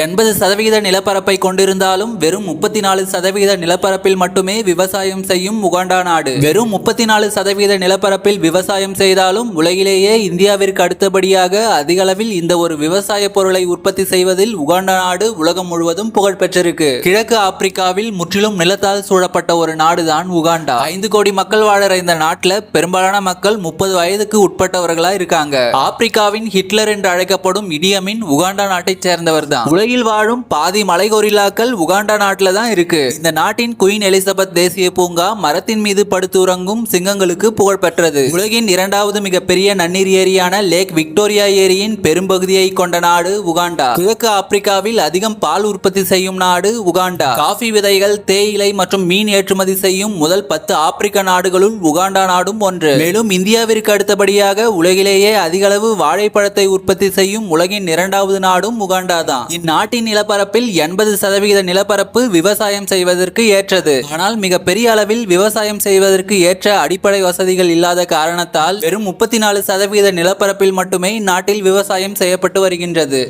எண்பது சதவிகித நிலப்பரப்பை கொண்டிருந்தாலும் வெறும் முப்பத்தி நாலு சதவிகித நிலப்பரப்பில் மட்டுமே விவசாயம் செய்யும் உகாண்டா நாடு. வெறும் முப்பத்தி நாலு சதவிகித நிலப்பரப்பில் விவசாயம் செய்தாலும் உலகிலேயே இந்தியாவிற்கு அடுத்தபடியாக அதிகளவில் இந்த ஒரு விவசாய பொருளை உற்பத்தி செய்வதில் உகாண்டா நாடு உலகம் முழுவதும் புகழ் பெற்றிருக்கு. கிழக்கு ஆப்பிரிக்காவில் முற்றிலும் நிலத்தால் சூழப்பட்ட ஒரு நாடுதான் உகாண்டா. ஐந்து கோடி மக்கள் வாழற இந்த நாட்டில் பெரும்பாலான மக்கள் முப்பது வயதுக்கு உட்பட்டவர்களா இருக்காங்க. ஆப்பிரிக்காவின் ஹிட்லர் என்று அழைக்கப்படும் இடியமின் உகாண்டா நாட்டைச் சேர்ந்தவர் தான் உலகில் வாழும் பாதி மலை கொரில்லாக்கள் உகாண்டா நாட்டில் தான் இருக்கு. இந்த நாட்டின் குயின் எலிசபெத் தேசிய பூங்கா மரத்தின் மீது படுத்துறங்கும் சிங்கங்களுக்கு புகழ் பெற்றது. உலகின் இரண்டாவது மிகப்பெரிய நன்னீர் ஏரியான லேக் விக்டோரியா ஏரியின் பெரும்பகுதியை கொண்ட நாடு உகாண்டா. கிழக்கு ஆப்பிரிக்காவில் அதிகம் பால் உற்பத்தி செய்யும் நாடு உகாண்டா. காஃபி விதைகள் தேயிலை மற்றும் மீன் ஏற்றுமதி செய்யும் முதல் பத்து ஆப்பிரிக்க நாடுகளுள் உகாண்டா நாடும் ஒன்று. மேலும் இந்தியாவிற்கு அடுத்தபடியாக உலகிலேயே அதிகளவு வாழைப்பழத்தை உற்பத்தி செய்யும் உலகின் இரண்டாவது நாடும் உகாண்டா தான். நாட்டின் நிலப்பரப்பில் எண்பது சதவிகித நிலப்பரப்பு விவசாயம் செய்வதற்கு ஏற்றது. ஆனால் மிக பெரிய அளவில் விவசாயம் செய்வதற்கு ஏற்ற அடிப்படை வசதிகள் இல்லாத காரணத்தால் வெறும் முப்பத்தி நாலு சதவிகித நிலப்பரப்பில் மட்டுமே நாட்டில் விவசாயம் செய்யப்பட்டு வருகின்றது.